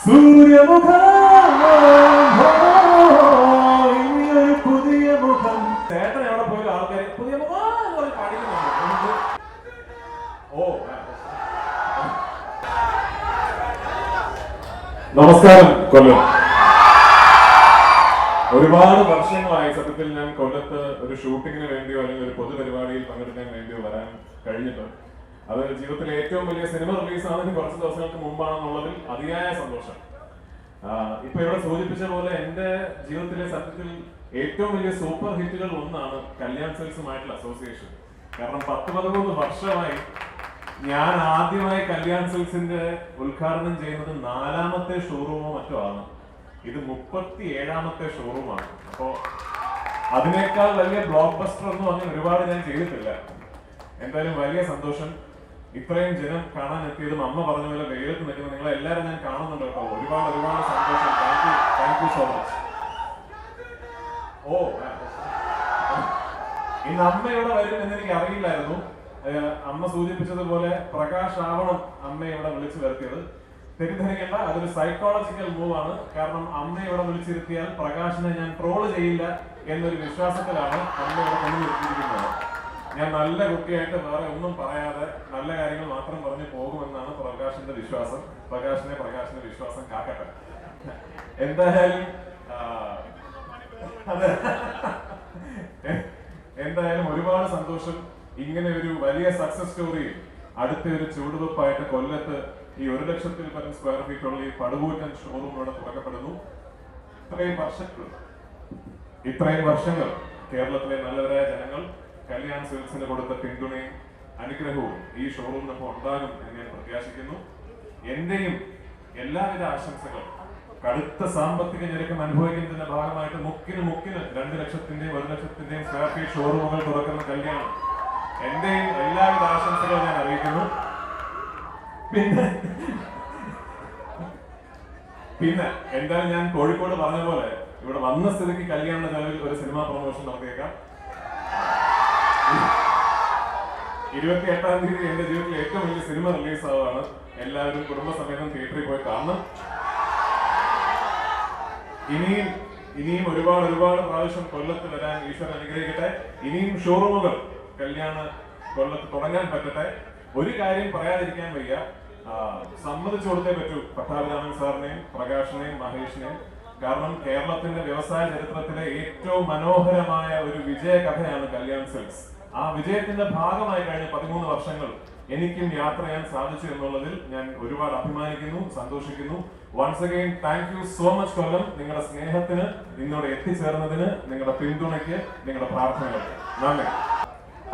സൂര്യമുഖം ഓ നമസ്കാരം കൊല്ലം ഒരുപാട് വർഷങ്ങളായി സത്യത്തിൽ ഞാൻ കൊല്ലത്ത് ഒരു ഷൂട്ടിങ്ങിന് വേണ്ടിയോ അല്ലെങ്കിൽ ഒരു പൊതുപരിപാടിയിൽ പങ്കെടുക്കാൻ വേണ്ടിയോ വരാൻ കഴിഞ്ഞിട്ട് അത് ജീവിതത്തിലെ ഏറ്റവും വലിയ സിനിമ റിലീസ് ആവുന്നതിന് കുറച്ച് ദിവസങ്ങൾക്ക് മുമ്പാണെന്നുള്ളതിൽ അതിയായ സന്തോഷം. ഇപ്പൊ ഇവിടെ സൂചിപ്പിച്ച പോലെ എന്റെ ജീവിതത്തിലെ സത്യത്തിൽ ഏറ്റവും വലിയ സൂപ്പർ ഹിറ്റുകൾ ഒന്നാണ് കല്യാൺ സെൽസുമായിട്ടുള്ള അസോസിയേഷൻ. കാരണം പത്ത് പതിമൂന്ന് വർഷമായി ഞാൻ ആദ്യമായി കല്യാൺ സെൽസിന്റെ ഉദ്ഘാടനം ചെയ്യുന്നത് നാലാമത്തെ ഷോറൂമോ മറ്റോ ആണ്. ഇത് മുപ്പത്തി ഏഴാമത്തെ ഷോറൂമാണ്. അപ്പോ അതിനേക്കാൾ വലിയ ബ്ലോക്ക് ബസ്റ്റർ ഒന്നും അങ്ങനെ ഒരുപാട് ഞാൻ ചെയ്തിട്ടില്ല. എന്തായാലും വലിയ സന്തോഷം. ഇത്രയും ജനം കാണാൻ എത്തിയതും അമ്മ പറഞ്ഞ പോലെ വെയിലത്ത് നിൽക്കുന്ന നിങ്ങളെ എല്ലാവരും ഞാൻ കാണുന്നുണ്ട് കേട്ടോ. ഒരുപാട് ഒരുപാട് സന്തോഷം. Thank you thank you so much ഓ. ഇന്ന് അമ്മ ഇവിടെ വരും എന്ന് എനിക്ക് അറിയില്ലായിരുന്നു. അമ്മ സൂചിപ്പിച്ചതുപോലെ പ്രകാശ് ആവണം അമ്മ ഇവിടെ വിളിച്ചു വരുത്തിയത്. തെറ്റിദ്ധരിക്കേണ്ട അതൊരു സൈക്കോളജിക്കൽ മൂവ് ആണ്. കാരണം അമ്മ ഇവിടെ വിളിച്ചിരുത്തിയാൽ പ്രകാശിനെ ഞാൻ ട്രോൾ ചെയ്യില്ല എന്നൊരു വിശ്വാസത്തിലാണ് അമ്മ ഇവിടെ കൊണ്ടു നിർത്തിയിരിക്കുന്നത് ഞാൻ നല്ല കുട്ടിയായിട്ട് വേറെ ഒന്നും പറയാതെ നല്ല കാര്യങ്ങൾ മാത്രം പറഞ്ഞു പോകുമെന്നാണ് പ്രകാശിന്റെ വിശ്വാസം. പ്രകാശിനെ പ്രകാശിന്റെ വിശ്വാസം കാക്കട്ടെ. എന്തായാലും അതെ. എന്തായാലും ഒരുപാട് സന്തോഷം. ഇങ്ങനെ ഒരു വലിയ സക്സസ് സ്റ്റോറി അടുത്ത ഒരു ചുവടുവെപ്പായിട്ട് കൊല്ലത്ത് ഈ ഒരു ലക്ഷത്തിൽ പരം സ്ക്വയർ ഫീറ്റ് ഉള്ള ഈ പടുകൂറ്റൻ ഷോറൂം ഇവിടെ ഇത്രയും വർഷങ്ങൾ ഇത്രയും വർഷങ്ങൾ കേരളത്തിലെ നല്ലവരായ ജനങ്ങൾ കല്യാൺ സിൽക്സിന് കൊടുത്ത പിന്തുണയും അനുഗ്രഹവും ഈ ഷോറൂമിനൊപ്പം ഉണ്ടാകും എന്ന് ഞാൻ പ്രത്യാശിക്കുന്നു. എന്റെയും എല്ലാവിധ ആശംസകളും കടുത്ത സാമ്പത്തിക ഞെരുക്കം അനുഭവിക്കുന്നതിന്റെ ഭാഗമായിട്ട് മുക്കിന് മുക്കിന് രണ്ട് ലക്ഷത്തിന്റെയും ഒരു ലക്ഷത്തിന്റെയും സ്ക്വയർ ഷോറൂമുകൾ തുറക്കുന്ന കല്യാണം. എന്റെയും എല്ലാവിധ ആശംസകളും ഞാൻ അറിയിക്കുന്നു. പിന്നെ പിന്നെ എന്തായാലും ഞാൻ കോഴിക്കോട് പറഞ്ഞ പോലെ ഇവിടെ വന്ന സ്ഥിതിക്ക് കല്യാണ ചെലവിൽ ഒരു സിനിമാ പ്രൊമോഷൻ നടത്തിയേക്കാം. ഇരുപത്തി എട്ടാം തീയതി എന്റെ ജീവിതത്തിൽ ഏറ്റവും വലിയ സിനിമ റിലീസ് ആവുകയാണ് എല്ലാവരും കുടുംബസമേതം തിയേറ്ററിൽ പോയി കാണണം. ഇനിയും ഇനിയും ഒരുപാട് ഒരുപാട് പ്രാവശ്യം കൊല്ലത്ത് വരാൻ ഈശ്വരൻ അനുഗ്രഹിക്കട്ടെ. ഇനിയും ഷോറൂമുകൾ കല്യാണ കൊല്ലത്ത് തുടങ്ങാൻ പറ്റട്ടെ. ഒരു കാര്യം പറയാതിരിക്കാൻ വയ്യ. സമ്മതിച്ചു കൊടുത്തേ പറ്റൂ പട്ടാഭിരാമൻ സാറിനെയും പ്രകാശിനെയും മഹേഷിനെയും. കാരണം കേരളത്തിന്റെ വ്യവസായ ചരിത്രത്തിലെ ഏറ്റവും മനോഹരമായ ഒരു വിജയ കഥയാണ് കല്യാൺ സിൽക്സ്. ആ വിജയത്തിന്റെ ഭാഗമായി കഴിഞ്ഞ പതിമൂന്ന് വർഷങ്ങൾ എനിക്കും യാത്ര ചെയ്യാൻ സാധിച്ചു എന്നുള്ളതിൽ ഞാൻ ഒരുപാട് അഭിമാനിക്കുന്നു സന്തോഷിക്കുന്നു. Once again thank you so much Kollam. നിങ്ങളുടെ സ്നേഹത്തിന് നിങ്ങളോട് എത്തിച്ചേർന്നതിന് നിങ്ങളുടെ പിന്തുണയ്ക്ക് നിങ്ങളുടെ പ്രാർത്ഥനകൾക്ക്. നന്ദി.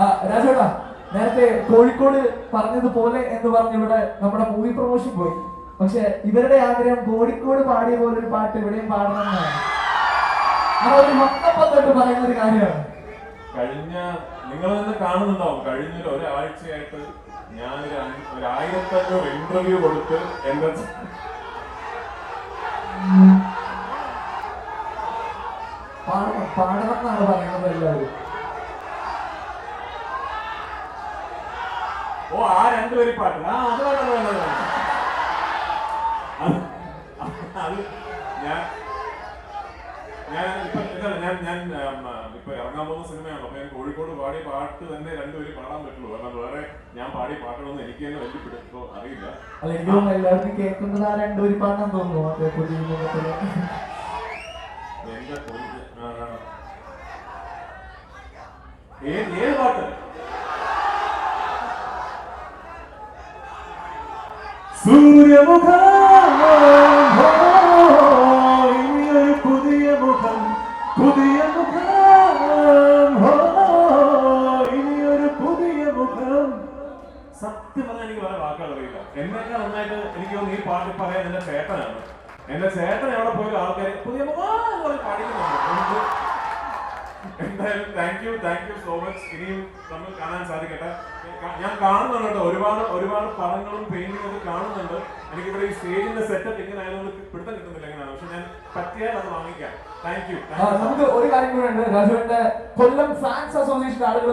ആ, രാജേട്ടാ നേരത്തെ കോഴിക്കോട് പറഞ്ഞതുപോലെ എന്ന് പറഞ്ഞ് ഇവിടെ നമ്മുടെ മൂവി പ്രൊമോഷൻ പോയി. പക്ഷെ ഇവരുടെ ആഗ്രഹം കോഴിക്കോട് പാടിയ പോലെ ഒരു പാട്ട് ഇവിടെയും പാടണം എന്നാണ്. ഒരു മൊത്തപ്പം തൊട്ട് പറയുന്ന ഒരു കാര്യമാണ്. കഴിഞ്ഞ നിങ്ങൾ തന്നെ കാണുന്നുണ്ടാവും. കഴിഞ്ഞൊരു ഒരാഴ്ചയായിട്ട് ഞാനൊരു ഒരു ആയിരത്തഞ്ഞൂറ് ഇന്റർവ്യൂ കൊടുത്ത് എന്റെ പാടണമെന്നാണ് പാടണം പറയുന്നത് എല്ലാവരും. ഓ ആ രണ്ടുപേരി പാട്ട് ആ അത്. അത് അത് ഞാൻ ഞാൻ ഇപ്പൊ എന്താണ് ഞാൻ ഞാൻ ഇപ്പൊ ഇറങ്ങാൻ പോകുന്ന സിനിമയാണ് അപ്പൊ ഞാൻ കോഴിക്കോട് പാടിയ പാട്ട് തന്നെ രണ്ടുപേരും പാടാൻ പറ്റുള്ളൂ. കാരണം വേറെ ഞാൻ പാടിയ പാട്ടുകളൊന്നും എനിക്ക് തന്നെ വലിയ പിടിച്ചോ അറിയില്ല. അല്ല എനിക്ക് തോന്നുന്നു എല്ലാവർക്കും കേൾക്കുന്നത് ആ രണ്ടുപേരും പാടാൻ തോന്നുന്നു. എന്റെ ഏത് പാട്ട്? സൂര്യമുഖം പുതിയ മുഖം. ഇനിയൊരു പുതിയ മുഖം. സത്യം പറഞ്ഞാൽ എനിക്ക് വേറെ വാക്കുകൾ അറിയില്ല. എന്നേക്കാൾ നന്നായിട്ട് എനിക്ക് തോന്നുന്നു ഈ പാട്ട് പറയാൻ എന്റെ ചേട്ടനാണ്. എന്റെ ചേട്ടൻ എവിടെ പോയാലും ആൾക്കാർ പുതിയ മുഖം പാടിക്കുന്നുണ്ട് എന്തായാലും thank you thank you so much ഇനിയും നമ്മൾ കാണാൻ സാധിക്കട്ടെ. ഞാൻ- കാണുന്നുണ്ട് കേട്ടോ. ഒരുപാട് ഒരുപാട് പടങ്ങളും പെയിന്റിങ്ങും ഒക്കെ കാണുന്നുണ്ട്. എനിക്കിവിടെ ഈ സ്റ്റേജിന്റെ സെറ്റപ്പ് ഇങ്ങനെ ആയതുകൊണ്ട് പിടുത്തം കിട്ടുന്നില്ല എങ്ങനെയാണ് പക്ഷെ ഞാൻ പറ്റിയാൽ അത് വാങ്ങിക്കാം. താങ്ക് യു നമുക്ക് ഒരു കാര്യം കൂടെ ഉണ്ട്. രാജുവിന്റെ കൊല്ലം ഫാൻസ് അസോസിയേഷൻ ആളുകൾ